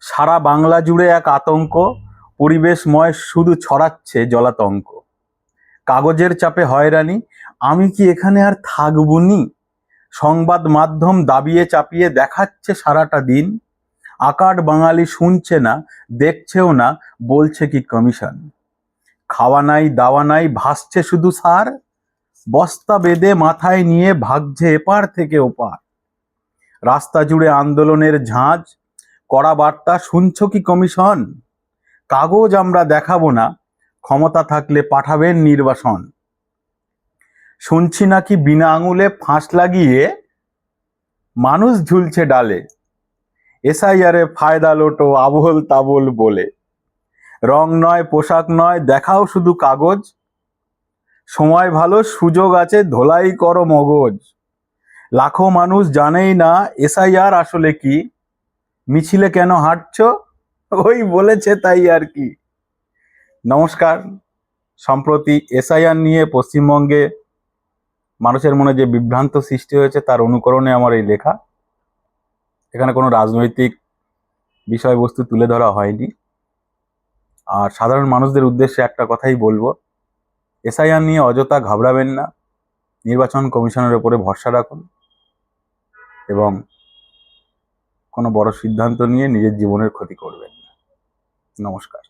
সারা বাংলা জুড়ে এক আতঙ্ক, পরিবেশময় শুধু ছড়াচ্ছে জলাতঙ্ক। কাগজের চাপে হয়রানি, আমি কি এখানে আর থাকবনি? সংবাদ মাধ্যম দাবিয়ে চাপিয়ে দেখাচ্ছে সারাটা দিন। আকাট বাঙালি শুনছে না, দেখছেও না, বলছে কি কমিশন? খাওয়া নাই, দাওয়া নাই, ভাসছে শুধু সার? বস্তা বেঁধে মাথায় নিয়ে ভাগছে এপার থেকে ওপার। রাস্তা জুড়ে আন্দোলনের ঝাঁজ কড়া বার্তা শুনছ কি কমিশন? কাগজ আমরা দেখাবো না, ক্ষমতা থাকলে পাঠাবেন নির্বাসন। শুনছি নাকি বিনা আঙুলে ফাঁস লাগিয়ে মানুষ ঝুলছে ডালে। এসআইআরে ফায়দা লোটো আবল তাবল বলে। রং নয়, পোশাক নয়, দেখাও শুধু কাগজ। সময় ভালো, সুযোগ আছে, ধোলাই করো মগজ। লাখো মানুষ জানেই না, এসআইআর আসলে কি? মিছিলে কেন হাঁটছ? ওই বলেছে তাই আর কি। নমস্কার। সম্প্রতি এসআইআর নিয়ে পশ্চিমবঙ্গে মানুষের মনে যে বিভ্রান্ত সৃষ্টি হয়েছে, তার অনুকরণে আমার এই লেখা। এখানে কোনো রাজনৈতিক বিষয়বস্তু তুলে ধরা হয়নি। আর সাধারণ মানুষদের উদ্দেশ্যে একটা কথাই বলব। এসআইআর নিয়ে অযথা ঘাবড়াবেন না। নির্বাচন কমিশনের ওপরে ভরসা রাখুন। এবং কোনো বড় সিদ্ধান্ত নিয়ে নিজের জীবনের ক্ষতি করবেন না। নমস্কার।